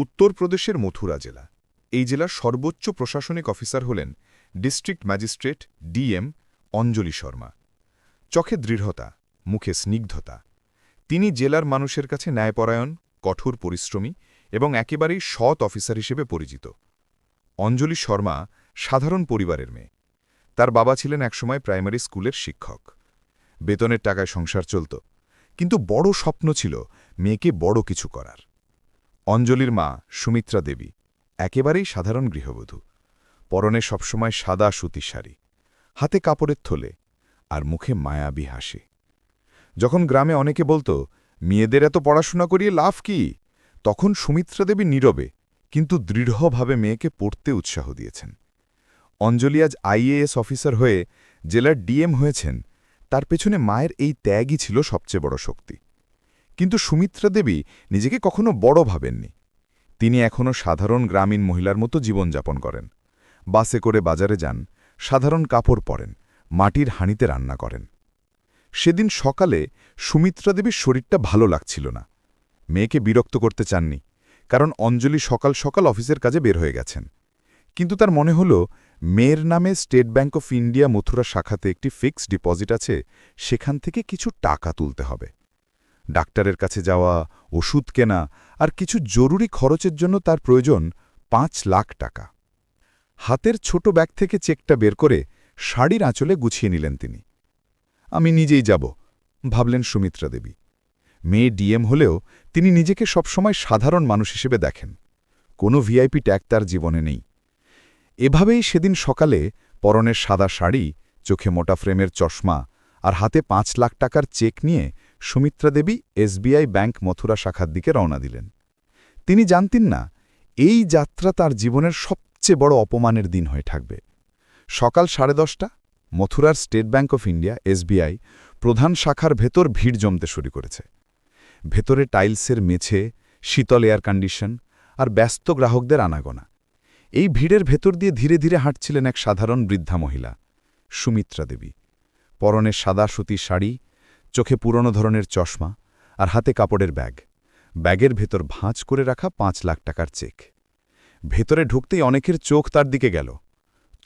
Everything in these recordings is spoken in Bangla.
উত্তরপ্রদেশের মথুরা জেলা। এই জেলার সর্বোচ্চ প্রশাসনিক অফিসার হলেন district magistrate DM Anjali Sharma. চোখে দৃঢ়তা, মুখে স্নিগ্ধতা। তিনি জেলার মানুষের কাছে ন্যায়পরায়ণ, কঠোর পরিশ্রমী এবং একেবারেই সৎ অফিসার হিসেবে পরিচিত। অঞ্জলি শর্মা সাধারণ পরিবারের মেয়ে। তার বাবা ছিলেন একসময় প্রাইমারি স্কুলের শিক্ষক। বেতনের টাকায় সংসার চলত, কিন্তু বড় স্বপ্ন ছিল মেয়েকে বড় কিছু করার। অঞ্জলির মা সুমিত্রা দেবী, একেবারেই সাধারণ গৃহবধূ। পরনে সবসময় সাদা সুতির শাড়ি, হাতে কাপড়ের থলে আর মুখে মায়াবী হাসি। যখন গ্রামে অনেকে বলতো, মেয়েদের এত পড়াশোনা করিয়ে লাভ কি? তখন সুমিত্রা দেবী নীরবে, কিন্তু দৃঢ়ভাবে মেয়েকে পড়তে উৎসাহ দিয়েছেন। অঞ্জলি আজ আইএএস অফিসার হয়ে জেলার ডিএম হয়েছেন, তার পেছনে মায়ের এই ত্যাগই ছিল সবচেয়ে বড় শক্তি। কিন্তু সুমিত্রা দেবী নিজেকে কখনো বড় ভাবেননি। তিনি এখনও সাধারণ গ্রামীণ মহিলার মতো জীবনযাপন করেন। বাসে করে বাজারে যান, সাধারণ কাপড় পরেন, মাটির হাঁড়িতে রান্না করেন। সেদিন সকালে সুমিত্রা দেবীর শরীরটা ভালো লাগছিল না। মেয়েকে বিরক্ত করতে চাননি, কারণ অঞ্জলি সকাল সকাল অফিসের কাজে বের হয়ে গেছেন। কিন্তু তার মনে হল, মেয়ের নামে state bank of India Mathura শাখাতে একটি ফিক্সড ডিপোজিট আছে, সেখান থেকে কিছু টাকা তুলতে হবে। ডাক্তারের কাছে যাওয়া, ওষুধ কেনা আর কিছু জরুরি খরচের জন্য তার প্রয়োজন পাঁচ লাখ টাকা। হাতের ছোট ব্যাগ থেকে চেকটা বের করে শাড়ির আঁচলে গুছিয়ে নিলেন তিনি। আমি নিজেই যাব ভাবলেন সুমিত্রা দেবী। মেয়ে ডিএম হলেও তিনি নিজেকে সবসময় সাধারণ মানুষ হিসেবে দেখেন। কোনো ভিআইপি ট্যাগ তার জীবনে নেই। এভাবেই সেদিন সকালে পরনের সাদা শাড়ি, চোখে মোটা ফ্রেমের চশমা আর হাতে পাঁচ লাখ টাকার চেক নিয়ে সুমিত্রা দেবী এসবিআই ব্যাংক মথুরা শাখার দিকে রওনা দিলেন। তিনি জানতেন না, এই যাত্রা তার জীবনের সবচেয়ে বড় অপমানের দিন হয়ে থাকবে। সকাল সাড়ে দশটা, মথুরার state bank of India, SBI, প্রধান শাখার ভেতর ভিড় জমতে শুরু করেছে। ভেতরে টাইলসের মেছে শীতল এয়ার কন্ডিশন আর ব্যস্ত গ্রাহকদের আনাগোনা। এই ভিড়ের ভেতর দিয়ে ধীরে ধীরে হাঁটছিলেন এক সাধারণ বৃদ্ধা মহিলা, সুমিত্রা দেবী। পরনে সাদা সুতি শাড়ি চোখে পুরনো ধরনের চশমা আর হাতে কাপড়ের ব্যাগ। ব্যাগের ভেতর ভাঁজ করে রাখা পাঁচ লাখ টাকার চেক। ভেতরে ঢুকতেই অনেকের চোখ তার দিকে গেল।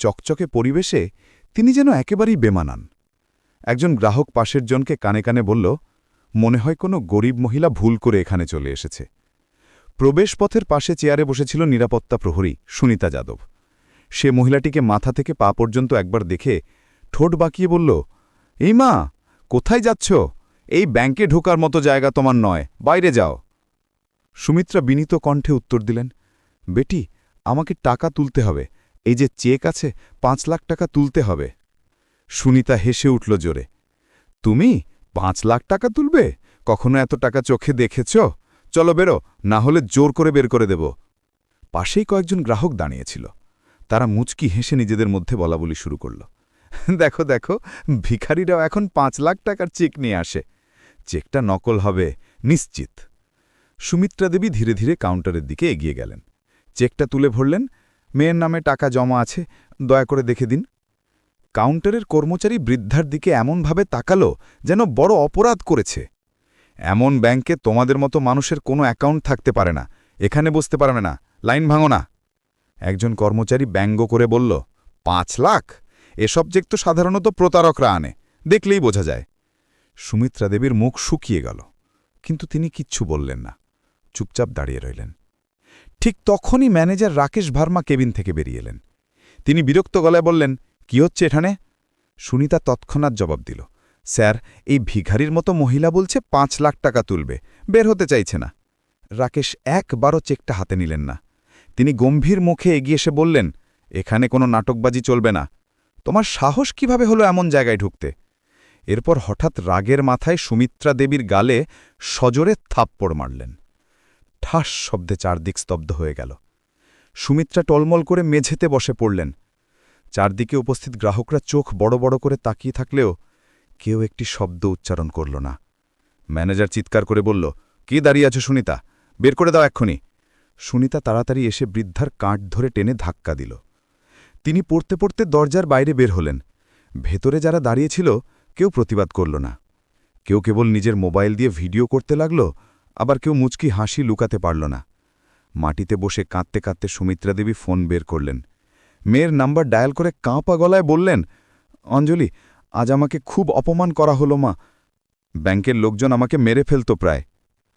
চকচকে পরিবেশে তিনি যেন একেবারেই বেমানান। একজন গ্রাহক পাশের জনকে কানে কানে বলল, মনে হয় কোনো গরিব মহিলা ভুল করে এখানে চলে এসেছে। প্রবেশপথের পাশে চেয়ারে বসেছিল নিরাপত্তা প্রহরী সুনিতা যাদব। সে মহিলাটিকে মাথা থেকে পা পর্যন্ত একবার দেখে ঠোঁট বাঁকিয়ে বলল, এই মা কোথায় যাচ্ছ? এই ব্যাংকে ঢোকার মতো জায়গা তোমার নয়। বাইরে যাও। সুমিত্রা বিনীত কণ্ঠে উত্তর দিলেন, বেটি, আমাকে টাকা তুলতে হবে। এই যে চেক আছে, পাঁচ লাখ টাকা তুলতে হবে। সুনিতা হেসে উঠল জোরে, তুমি পাঁচ লাখ টাকা তুলবে? কখনো এত টাকা চোখে দেখেছ? চলো বেরো, না হলে জোর করে বের করে দেব। পাশেই কয়েকজন গ্রাহক দাঁড়িয়েছিল তারা মুচকি হেসে নিজেদের মধ্যে বলা বলি শুরু করল। দেখো দেখো, ভিখারিরাও এখন পাঁচ লাখ টাকার চেক নিয়ে আসে। চেকটা নকল হবে, নিশ্চিত। সুমিত্রা দেবী ধীরে ধীরে কাউন্টারের দিকে এগিয়ে গেলেন। চেকটা তুলে ভরলেন মেয়ের নামে টাকা জমা আছে, দয়া করে দেখে দিন। কাউন্টারের কর্মচারী বৃদ্ধার দিকে এমনভাবে তাকালো যেন বড় অপরাধ করেছে। এমন ব্যাংকে তোমাদের মতো মানুষের কোনো অ্যাকাউন্ট থাকতে পারে না, এখানে বসতে পারবে না, লাইন ভাঙো না। একজন কর্মচারী ব্যঙ্গ করে বলল, পাঁচ লাখ? এসব চেক তো সাধারণত প্রতারকরা আনে, দেখলেই বোঝা যায়। সুমিত্রা দেবীর মুখ শুকিয়ে গেল, কিন্তু তিনি কিচ্ছু বললেন না, চুপচাপ দাঁড়িয়ে রইলেন। ঠিক তখনই ম্যানেজার রাকেশ ভার্মা কেবিন থেকে বেরিয়ে এলেন। তিনি বিরক্ত গলায় বললেন, কি হচ্ছে এখানে? সুনিতা তৎক্ষণাৎ জবাব দিল, স্যার, এই ভিখারির মতো মহিলা বলছে পাঁচ লাখ টাকা তুলবে, বের হতে চাইছে না। রাকেশ একবারও চেকটা হাতে নিলেন না। তিনি গম্ভীর মুখে এগিয়ে এসে বললেন, এখানে কোনো নাটকবাজি চলবে না তোমার সাহস কীভাবে হলো এমন জায়গায় ঢুকতে? এরপর হঠাৎ রাগের মাথায় সুমিত্রা দেবীর গালে সজোরে থাপ্পড় মারলেন। ঠাস শব্দে চারদিক স্তব্ধ হয়ে গেল। সুমিত্রা টলমল করে মেঝেতে বসে পড়লেন। চারদিকে উপস্থিত গ্রাহকরা চোখ বড় বড় করে তাকিয়ে থাকলেও কেউ একটি শব্দ উচ্চারণ করল না। ম্যানেজার চিৎকার করে বলল, কি দাঁড়িয়ে আছো সুনিতা? বের করে দাও এক্ষুনি। সুনিতা তাড়াতাড়ি এসে বৃদ্ধার কাঠ ধরে টেনে ধাক্কা দিল। তিনি পড়তে পড়তে দরজার বাইরে বের হলেন। ভেতরে যারা দাঁড়িয়েছিল কেউ প্রতিবাদ করল না। কেউ কেবল নিজের মোবাইল দিয়ে ভিডিও করতে লাগল, আবার কেউ মুচকি হাসি লুকাতে পারল না। মাটিতে বসে কাঁদতে কাঁদতে সুমিত্রা দেবী ফোন বের করলেন। মেয়ের নাম্বার ডায়াল করে কাঁপা গলায় বললেন, অঞ্জলি, আজ আমাকে খুব অপমান করা হলো মা। ব্যাংকের লোকজন আমাকে মেরে ফেলত প্রায়।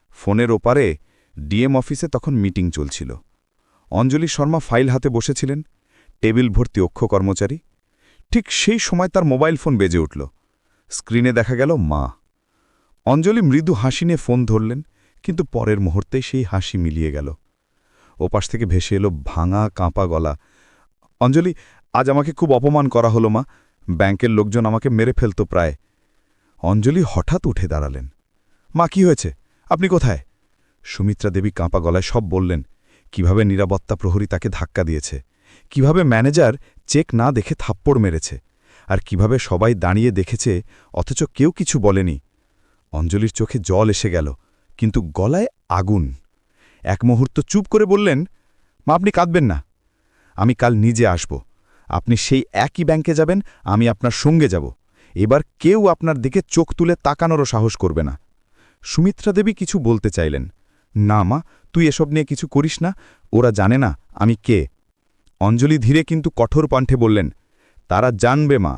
ফোনের ওপারে ডিএম অফিসে তখন মিটিং চলছিল। অঞ্জলি শর্মা ফাইল হাতে বসেছিলেন। টেবিল ভর্তি অক্ষ কর্মচারী। ঠিক সেই সময় তার মোবাইল ফোন বেজে উঠল। স্ক্রিনে দেখা গেল মা। অঞ্জলি মৃদু হাসি নিয়ে ফোন ধরলেন, কিন্তু পরের মুহূর্তেই সেই হাসি মিলিয়ে গেল। ওপাশ থেকে ভেসে এলো ভাঙা, কাঁপা গলা। অঞ্জলি, আজ আমাকে খুব অপমান করা হলো মা। ব্যাংকের লোকজন আমাকে মেরে ফেলত প্রায়। অঞ্জলি হঠাৎ উঠে দাঁড়ালেন। মা, কি হয়েছে? আপনি কোথায়? সুমিত্রা দেবী কাঁপা গলায় সব বললেন, কীভাবে নিরাপত্তা প্রহরী তাকে ধাক্কা দিয়েছে। কীভাবে ম্যানেজার চেক না দেখে থাপ্পড় মেরেছে, আর কীভাবে সবাই দাঁড়িয়ে দেখেছে, অথচ কেউ কিছু বলেনি। অঞ্জলির চোখে জল এসে গেল, কিন্তু গলায় আগুন। এক মুহূর্ত চুপ করে বললেন, মা, আপনি কাঁদবেন না। আমি কাল নিজে আসব। আপনি সেই একই ব্যাংকে যাবেন, আমি আপনার সঙ্গে যাব। এবার কেউ আপনার দিকে চোখ তুলে তাকানোরও সাহস করবে না। সুমিত্রা দেবী কিছু বলতে চাইলেন, না মা, তুই এসব নিয়ে কিছু করিস না। ওরা জানে না আমি কে। অঞ্জলি ধীরে কিন্তু কঠোর কণ্ঠে বললেন, তারা জানবে মা,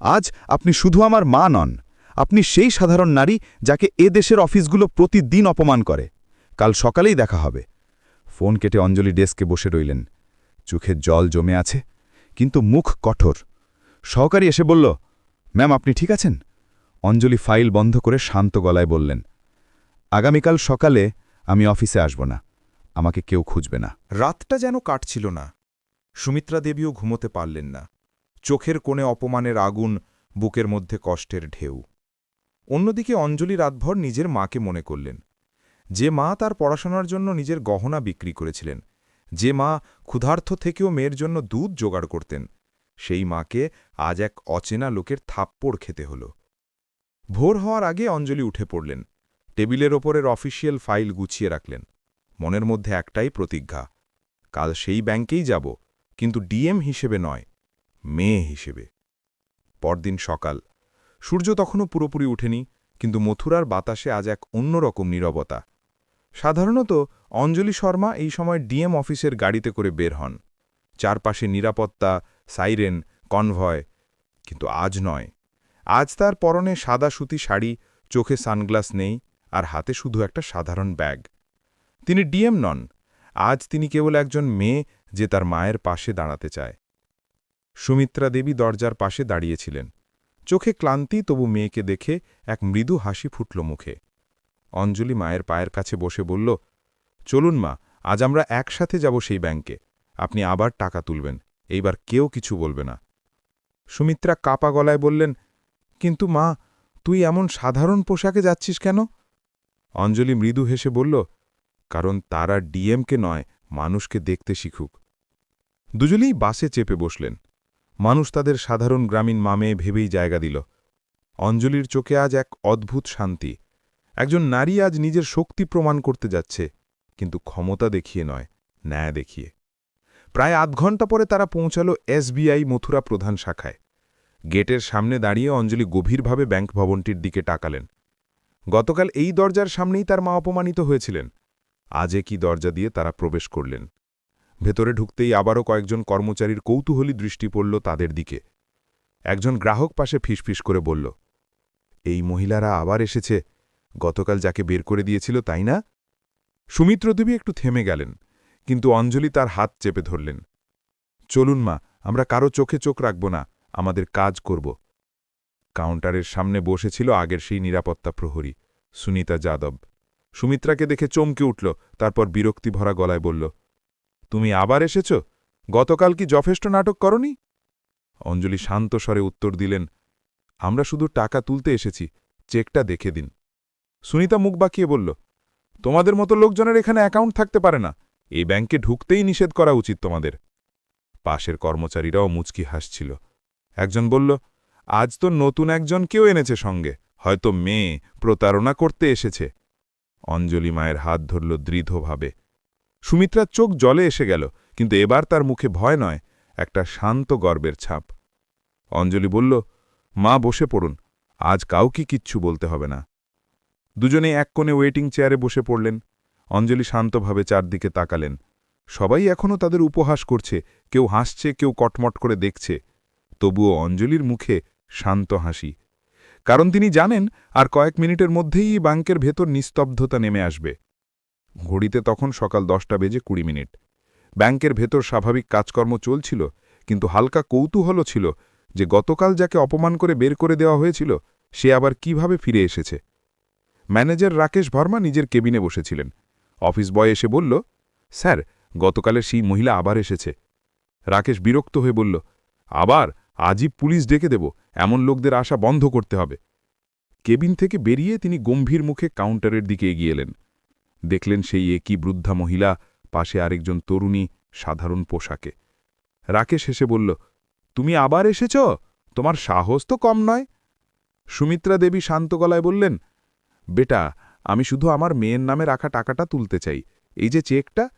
আজ আপনি শুধু আমার মা নন, আপনি সেই সাধারণ নারী যাকে এ দেশের অফিসগুলো প্রতিদিন অপমান করে। কাল সকালেই দেখা হবে। ফোন কেটে অঞ্জলি ডেস্কে বসে রইলেন। চোখে জল জমে আছে, কিন্তু মুখ কঠোর। সহকারী এসে বলল, ম্যাম, আপনি ঠিক আছেন? অঞ্জলি ফাইল বন্ধ করে শান্ত গলায় বললেন, আগামীকাল সকালে আমি অফিসে আসব না, আমাকে কেউ খুঁজবে না। রাতটা যেন কাটছিল না। সুমিত্রা দেবীও ঘুমোতে পারলেন না। চোখের কোণে অপমানের আগুন, বুকের মধ্যে কষ্টের ঢেউ। অন্যদিকে অঞ্জলি রাতভর নিজের মাকে মনে করলেন। যে মা তার পড়াশোনার জন্য নিজের গহনা বিক্রি করেছিলেন, যে মা ক্ষুধার্থ থেকেও মেয়ের জন্য দুধ জোগাড় করতেন, সেই মাকে আজ এক অচেনা লোকের থাপ্পড় খেতে হল। ভোর হওয়ার আগে অঞ্জলি উঠে পড়লেন। টেবিলের ওপরের অফিসিয়াল ফাইল গুছিয়ে রাখলেন। মনের মধ্যে একটাই প্রতিজ্ঞা, কাল সেই ব্যাংকেই যাব। কিন্তু ডিএম হিসেবে নয়, মেয়ে হিসেবে। পরদিন সকাল, সূর্য তখনও পুরোপুরি উঠেনি, কিন্তু মথুরার বাতাসে আজ এক অন্যরকম নীরবতা। সাধারণত অঞ্জলি শর্মা এই সময় ডিএম অফিসের গাড়িতে করে বের হন। চারপাশে নিরাপত্তা, সাইরেন, কনভয়, কিন্তু আজ নয়। আজ তার পরনে সাদা সুতি শাড়ি, চোখে সানগ্লাস নেই, আর হাতে শুধু একটা সাধারণ ব্যাগ। তিনি ডিএম নন, আজ তিনি কেবল একজন মেয়ে যে তার মায়ের পাশে দাঁড়াতে চায়। সুমিত্রা দেবী দরজার পাশে দাঁড়িয়েছিলেন। চোখে ক্লান্তি, তবু মেয়েকে দেখে এক মৃদু হাসি ফুটল মুখে। অঞ্জলি মায়ের পায়ের কাছে বসে বলল, চলুন মা, আজ আমরা একসাথে যাব সেই ব্যাংকে। আপনি আবার টাকা তুলবেন, এইবার কেউ কিছু বলবে না। সুমিত্রা কাপা গলায় বললেন, কিন্তু মা, তুই এমন সাধারণ পোশাকে যাচ্ছিস কেন? অঞ্জলি মৃদু হেসে বলল, কারণ তারা ডিএমকে নয়, মানুষকে দেখতে শিখুক। দুজনেই বাসে চেপে বসলেন। মানুষ তাদের সাধারণ গ্রামীণ মামে ভেবেই জায়গা দিল। অঞ্জলির চোখে আজ এক অদ্ভুত শান্তি। একজন নারী আজ নিজের শক্তি প্রমাণ করতে যাচ্ছে, কিন্তু ক্ষমতা দেখিয়ে নয়, ন্যায় দেখিয়ে। প্রায় আধ ঘণ্টা পরে তারা পৌঁছাল এসবিআই মথুরা প্রধান শাখায়। গেটের সামনে দাঁড়িয়ে অঞ্জলি গভীরভাবে ব্যাংক ভবনটির দিকে টাকালেন গতকাল এই দরজার সামনেই তার মা অপমানিত হয়েছিলেন। আজে কি দরজা দিয়ে তারা প্রবেশ করলেন। ভেতরে ঢুকতেই আবারও কয়েকজন কর্মচারীর কৌতূহলী দৃষ্টি পড়ল তাদের দিকে। একজন গ্রাহক পাশে ফিসফিস করে বলল, এই মহিলারা আবার এসেছে। গতকাল যাকে বের করে দিয়েছিল, তাই না? সুমিত্রদেবী একটু থেমে গেলেন, কিন্তু অঞ্জলি তার হাত চেপে ধরলেন, চলুন মা, আমরা কারও চোখে চোখ রাখব না, আমাদের কাজ করব। কাউন্টারের সামনে বসেছিল আগের সেই নিরাপত্তা প্রহরী, সুনিতা যাদব। সুমিত্রাকে দেখে চমকে উঠল, তারপর বিরক্তি ভরা গলায় বলল তুমি আবার এসেছ? গতকাল কি যথেষ্ট নাটক করনি? অঞ্জলি শান্ত স্বরে উত্তর দিলেন, আমরা শুধু টাকা তুলতে এসেছি, চেকটা দেখে দিন। সুনিতা মুখ বাঁকিয়ে বলল, তোমাদের মতো লোকজনের এখানে অ্যাকাউন্ট থাকতে পারে না। এই ব্যাংকে ঢুকতেই নিষেধ করা উচিত তোমাদের। পাশের কর্মচারীরাও মুচকি হাসছিল। একজন বলল, আজ তো নতুন একজন কেউ এনেছে সঙ্গে, হয়তো মেয়ে প্রতারণা করতে এসেছে। অঞ্জলি মায়ের হাত ধরল দৃঢ়ভাবে। সুমিত্রার চোখ জলে এসে গেল, কিন্তু এবার তার মুখে ভয় নয়, একটা শান্ত গর্বের ছাপ। অঞ্জলি বলল, মা, বসে পড়ুন, আজ কাউকে কিচ্ছু বলতে হবে না। দুজনে এক কোণে ওয়েটিং চেয়ারে বসে পড়লেন। অঞ্জলি শান্তভাবে চারদিকে তাকালেন। সবাই এখনও তাদের উপহাস করছে, কেউ হাসছে, কেউ কটমট করে দেখছে। তবুও অঞ্জলির মুখে শান্ত হাসি। কারণ তিনি জানেন, আর কয়েক মিনিটের মধ্যেই ব্যাংকের ভেতর নিস্তব্ধতা নেমে আসবে। ঘড়িতে তখন সকাল দশটা বেজে কুড়ি মিনিট। ব্যাংকের ভেতর স্বাভাবিক কাজকর্ম চলছিল, কিন্তু হালকা কৌতূহল ছিল যে গতকাল যাকে অপমান করে বের করে দেওয়া হয়েছিল, সে আবার কীভাবে ফিরে এসেছে। ম্যানেজার রাকেশ ভর্মা নিজের কেবিনে বসেছিলেন। অফিস বয় এসে বলল, স্যার, গতকালের সেই মহিলা আবার এসেছে। রাকেশ বিরক্ত হয়ে বলল, আবার? আজই পুলিশ ডেকে দেব, এমন লোকদের আশা বন্ধ করতে হবে। কেবিন থেকে বেরিয়ে তিনি গম্ভীর মুখে কাউন্টারের দিকে এগিয়ে এলেন। দেখলেন সেই একই বৃদ্ধা মহিলা, পাশে আরেকজন তরুণী, সাধারণ পোশাকে। রাকেশ হেসে বলল, তুমি আবার এসেছ? তোমার সাহস তো কম নয়? সুমিত্রা দেবী শান্ত গলায় বললেন, বেটা, আমি শুধু আমার মেয়ের নামে রাখা টাকাটা তুলতে চাই। এই যে চেকটা?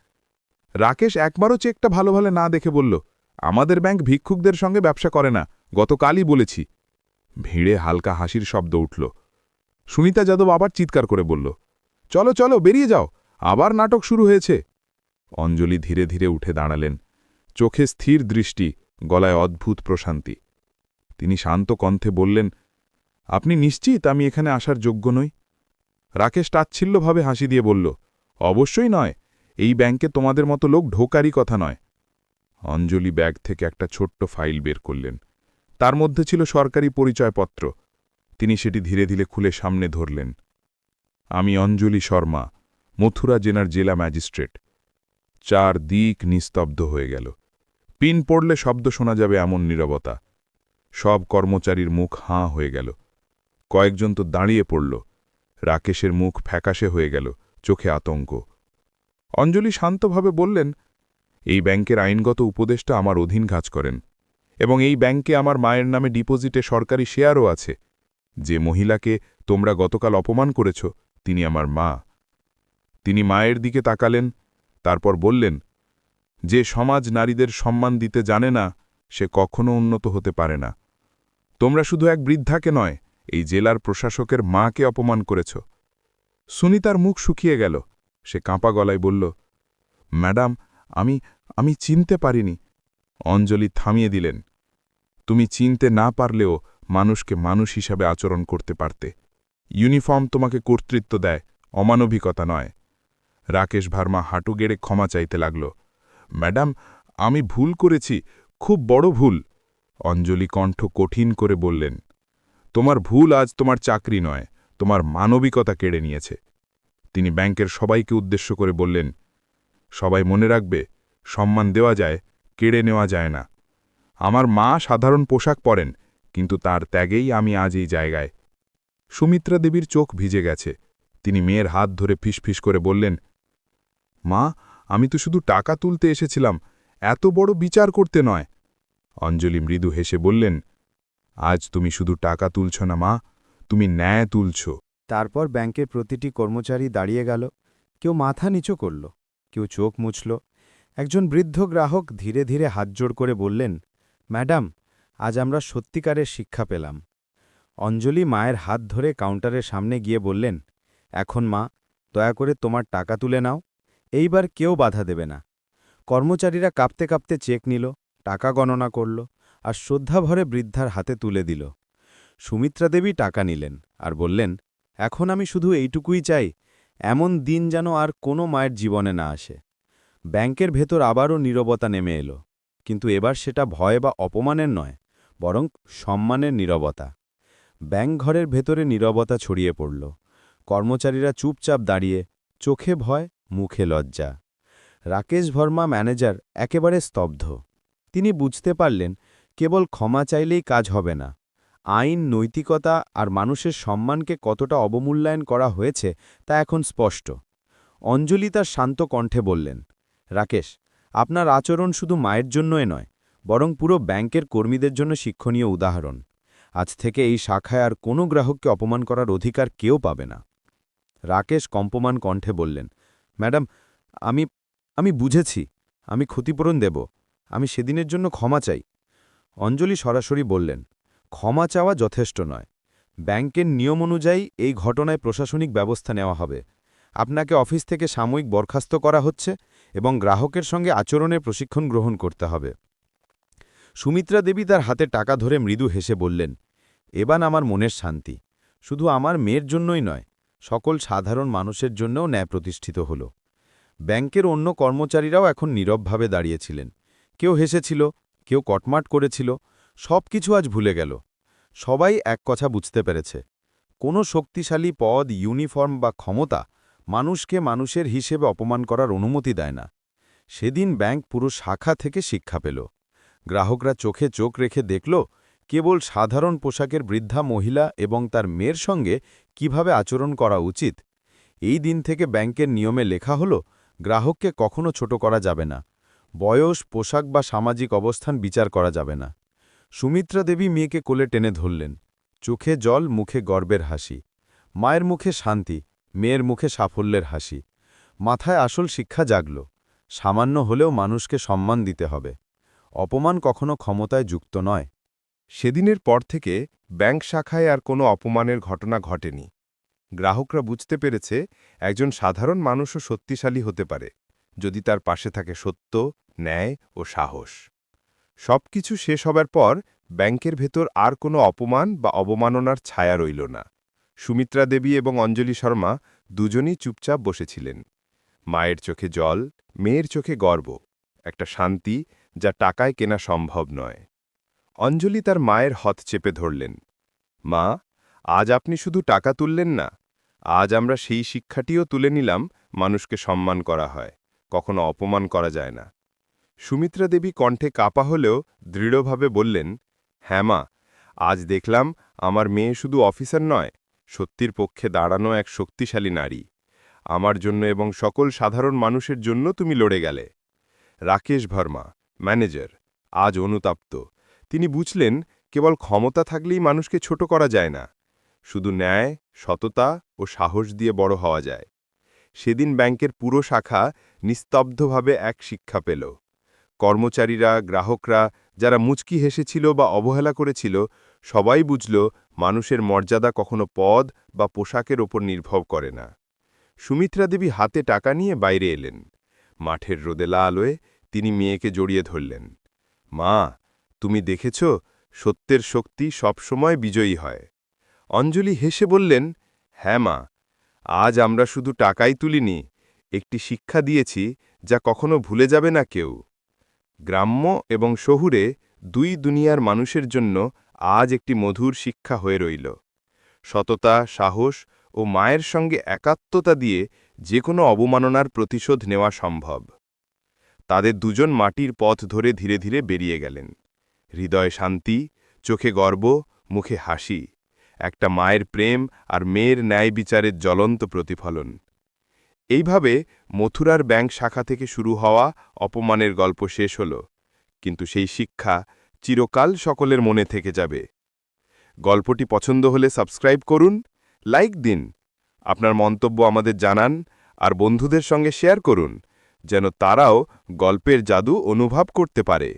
রাকেশ একবারও চেকটা ভালো ভালো না দেখে বলল, আমাদের ব্যাংক ভিক্ষুকদের সঙ্গে ব্যবসা করে না, গতকালই বলেছি। ভিড়ে হালকা হাসির শব্দ উঠল। সুনিতা যাদব আবার চিৎকার করে বলল চলো চলো, বেরিয়ে যাও। আবার নাটক শুরু হয়েছে। অঞ্জলি ধীরে ধীরে উঠে দাঁড়ালেন। চোখে স্থির দৃষ্টি, গলায় অদ্ভুত প্রশান্তি। তিনি শান্ত কণ্ঠে বললেন, আপনি নিশ্চিত আমি এখানে আসার যোগ্য নই? রাকেশ তাচ্ছিল্যভাবে হাসি দিয়ে বলল, অবশ্যই নয়। এই ব্যাংকে তোমাদের মতো লোক ঢোকারই কথা নয়। অঞ্জলি ব্যাগ থেকে একটা ছোট্ট ফাইল বের করলেন। তার মধ্যে ছিল সরকারি পরিচয়পত্র। তিনি সেটি ধীরে ধীরে খুলে সামনে ধরলেন। আমি অঞ্জলি শর্মা, মথুরা জেনার জেলা ম্যাজিস্ট্রেট। চার দিক নিস্তব্ধ হয়ে গেল। পিন পড়লে শব্দ শোনা যাবে এমন নীরবতা। সব কর্মচারীর মুখ হাঁ হয়ে গেল। কয়েকজন তো দাঁড়িয়ে পড়ল। রাকেশের মুখ ফ্যাকাশে হয়ে গেল, চোখে আতঙ্ক। অঞ্জলি শান্তভাবে বললেন, এই ব্যাংকের আইনগত উপদেষ্টা আমার অধীন কাজ করেন এবং এই ব্যাংকে আমার মায়ের নামে ডিপোজিটে সরকারি শেয়ারও আছে। যে মহিলাকে তোমরা গতকাল অপমান করেছ তিনি আমার মা। তিনি মায়ের দিকে তাকালেন, তারপর বললেন, যে সমাজ নারীদের সম্মান দিতে জানে না, সে কখনো উন্নত হতে পারে না। তোমরা শুধু এক বৃদ্ধাকে নয়, এই জেলার প্রশাসকের মাকে অপমান করেছ সুনিতার মুখ শুকিয়ে গেল। সে কাঁপা গলায় বলল, ম্যাডাম, আমি আমি চিনতে পারিনি অঞ্জলি থামিয়ে দিলেন, তুমি চিনতে না পারলেও মানুষকে মানুষ হিসাবে আচরণ করতে পারতে। ইউনিফর্ম তোমাকে কর্তৃত্ব দেয়, অমানবিকতা নয়। রাকেশ ভার্মা হাঁটু গেড়ে ক্ষমা চাইতে লাগল। ম্যাডাম, আমি ভুল করেছি, খুব বড় ভুল। অঞ্জলি কণ্ঠ কঠিন করে বললেন, তোমার ভুল আজ তোমার চাকরি নয়, তোমার মানবিকতা কেড়ে নিয়েছে। তিনি ব্যাংকের সবাইকে উদ্দেশ্য করে বললেন, সবাই মনে রাখবে, সম্মান দেওয়া যায়, কেড়ে নেওয়া যায় না। আমার মা সাধারণ পোশাক পরেন, কিন্তু তার ত্যাগেই আমি আজ এই জায়গায়। সুমিত্রা দেবীর চোখ ভিজে গেছে। তিনি মেয়ের হাত ধরে ফিসফিস করে বললেন, মা, আমি তো শুধু টাকা তুলতে এসেছিলাম, এত বড় বিচার করতে নয়। অঞ্জলি মৃদু হেসে বললেন, আজ তুমি শুধু টাকা তুলছ না মা, তুমি ন্যায় তুলছ। তারপর ব্যাংকের প্রতিটি কর্মচারী দাঁড়িয়ে গেল, কেউ মাথা নিচু করল, কেউ চোখ মুছল। একজন বৃদ্ধ গ্রাহক ধীরে ধীরে হাতজোড় করে বললেন, ম্যাডাম, আজ আমরা সত্যিকারের শিক্ষা পেলাম। অঞ্জলি মায়ের হাত ধরে কাউন্টারের সামনে গিয়ে বললেন, এখন মা, দয়া করে তোমার টাকা তুলে নাও, এইবার কেউ বাধা দেবে না। কর্মচারীরা কাঁপতে কাঁপতে চেক নিল, টাকা গণনা করল আর শ্রদ্ধাভরে বৃদ্ধার হাতে তুলে দিল। সুমিত্রা দেবী টাকা নিলেন আর বললেন, এখন আমি শুধু এইটুকুই চাই, এমন দিন যেন আর কোনো মায়ের জীবনে না আসে। ব্যাংকের ভেতর আবারও নীরবতা নেমে এলো, কিন্তু এবার সেটা ভয় বা অপমানের নয়, বরং সম্মানের নীরবতা। ব্যাংক ঘরের ভেতরে নীরবতা ছড়িয়ে পড়ল। কর্মচারীরা চুপচাপ দাঁড়িয়ে চোখে ভয়, মুখে লজ্জা। রাকেশ ভর্মা ম্যানেজার একেবারে স্তব্ধ। তিনি বুঝতে পারলেন, কেবল ক্ষমা চাইলেই কাজ হবে না। আইন, নৈতিকতা আর মানুষের সম্মানকে কতটা অবমূল্যায়ন করা হয়েছে তা এখন স্পষ্ট। অঞ্জলি তার শান্ত কণ্ঠে বললেন, রাকেশ, আপনার আচরণ শুধু মায়ের জন্যই নয়, বরং পুরো ব্যাংকের কর্মীদের জন্য শিক্ষণীয় উদাহরণ। আজ থেকে এই শাখায় আর কোনো গ্রাহককে অপমান করার অধিকার কেউ পাবে না। রাকেশ কম্পমান কণ্ঠে বললেন, ম্যাডাম, আমি আমি বুঝেছি, আমি ক্ষতিপূরণ দেব, আমি সেদিনের জন্য ক্ষমা চাই। অঞ্জলি সরাসরি বললেন, ক্ষমা চাওয়া যথেষ্ট নয়। ব্যাংকের নিয়ম অনুযায়ী এই ঘটনায় প্রশাসনিক ব্যবস্থা নেওয়া হবে। আপনাকে অফিস থেকে সাময়িক বরখাস্ত করা হচ্ছে এবং গ্রাহকের সঙ্গে আচরণের প্রশিক্ষণ গ্রহণ করতে হবে। সুমিত্রা দেবী তার হাতে টাকা ধরে মৃদু হেসে বললেন, এবার আমার মনের শান্তি। শুধু আমার মেয়ের জন্যই নয়, সকল সাধারণ মানুষের জন্যও ন্যায় প্রতিষ্ঠিত হল। ব্যাংকের অন্য কর্মচারীরাও এখন নীরবভাবে দাঁড়িয়েছিলেন। কেউ হেসেছিল, কেউ কটমাট করেছিল সব কিছু আজ ভুলে গেল। সবাই এক কথা বুঝতে পেরেছে। কোনো শক্তিশালী পদ, ইউনিফর্ম বা ক্ষমতা মানুষকে মানুষের হিসেবে অপমান করার অনুমতি দেয় না। সেদিন ব্যাংক পুরো শাখা থেকে শিক্ষা পেল। গ্রাহকরা চোখে চোখ রেখে দেখল, কেবল সাধারণ পোশাকের বৃদ্ধা মহিলা এবং তার মেয়ের সঙ্গে কীভাবে আচরণ করা উচিত। এই দিন থেকে ব্যাংকের নিয়মে লেখা হল, গ্রাহককে কখনো ছোট করা যাবে না। বয়স, পোশাক বা সামাজিক অবস্থান বিচার করা যাবে না। সুমিত্রা দেবী মেয়েকে কোলে টেনে ধরলেন। চোখে জল, মুখে গর্বের হাসি। মায়ের মুখে শান্তি, মেয়ের মুখে সাফল্যের হাসি। মাথায় আসল শিক্ষা জাগল। সামান্য হলেও মানুষকে সম্মান দিতে হবে। অপমান কখনো ক্ষমতায় যুক্ত নয়। সেদিনের পর থেকে ব্যাংক শাখায় আর কোনো অপমানের ঘটনা ঘটেনি। গ্রাহকরা বুঝতে পেরেছে একজন সাধারণ মানুষও শক্তিশালী হতে পারে, যদি তার পাশে থাকে সত্য, ন্যায় ও সাহস। সবকিছু শেষ হবার পর ব্যাংকের ভেতর আর কোনো অপমান বা অবমাননার ছায়া রইল না। সুমিত্রা দেবী এবং অঞ্জলি শর্মা দুজনই চুপচাপ বসেছিলেন। মায়ের চোখে জল, মেয়ের চোখে গর্ব, একটা শান্তি যা টাকায় কেনা সম্ভব নয়। অঞ্জলি তার মায়ের হত চেপে ধরলেন। মা, আজ আপনি শুধু টাকা তুললেন না, আজ আমরা সেই শিক্ষাটিও তুলে নিলাম, মানুষকে সম্মান করা হয়, কখনো অপমান করা যায় না। সুমিত্রা দেবী কণ্ঠে কাপা হলেও দৃঢ়ভাবে বললেন হ্যাঁ মা, আজ দেখলাম আমার মেয়ে শুধু অফিসার নয়, সত্যির পক্ষে দাঁড়ানো এক শক্তিশালী নারী। আমার জন্য এবং সকল সাধারণ মানুষের জন্য তুমি লড়ে গেলে। রাকেশ ভার্মা ম্যানেজার, আজ অনুতাপ্ত। তিনি বুঝলেন, কেবল ক্ষমতা থাকলেই মানুষকে ছোট করা যায় না। শুধু ন্যায়, সততা ও সাহস দিয়ে বড় হওয়া যায়। সেদিন ব্যাংকের পুরো শাখা নিস্তব্ধভাবে এক শিক্ষা পেল। কর্মচারীরা, গ্রাহকরা, যারা মুচকি হেসেছিল বা অবহেলা করেছিল, সবাই বুঝল মানুষের মর্যাদা কখনো পদ বা পোশাকের ওপর নির্ভর করে না। সুমিত্রা দেবী হাতে টাকা নিয়ে বাইরে এলেন। মাঠের রোদেলা আলোয় তিনি মেয়েকে জড়িয়ে ধরলেন। মা, তুমি দেখেছ, সত্যের শক্তি সবসময় বিজয়ী হয়। অঞ্জলি হেসে বললেন হ্যাঁ মা, আজ আমরা শুধু টাকাই তুলিনি, একটি শিক্ষা দিয়েছি যা কখনো ভুলে যাবে না কেউ। গ্রাম্য এবং শহুরে দুই দুনিয়ার মানুষের জন্য আজ একটি মধুর শিক্ষা হয়ে রইল। সততা, সাহস ও মায়ের সঙ্গে একাত্মতা দিয়ে যে কোনো অবমাননার প্রতিশোধ নেওয়া সম্ভব। তাদের দুজন মাটির পথ ধরে ধীরে ধীরে বেরিয়ে গেলেন। হৃদয়ে শান্তি, চোখে গর্ব, মুখে হাসি, একটা মায়ের প্রেম আর মেয়ের ন্যায় বিচারের জ্বলন্ত প্রতিফলন। এইভাবে মথুরার ব্যাংক শাখা থেকে শুরু হওয়া অপমানের গল্প শেষ হল, কিন্তু সেই শিক্ষা চিরকাল সকলের মনে থেকে যাবে। গল্পটি পছন্দ হলে সাবস্ক্রাইব করুন, লাইক দিন, আপনার মন্তব্য আমাদের জানান আর বন্ধুদের সঙ্গে শেয়ার করুন। যেন তারাও গল্পের জাদু অনুভব করতে পারে।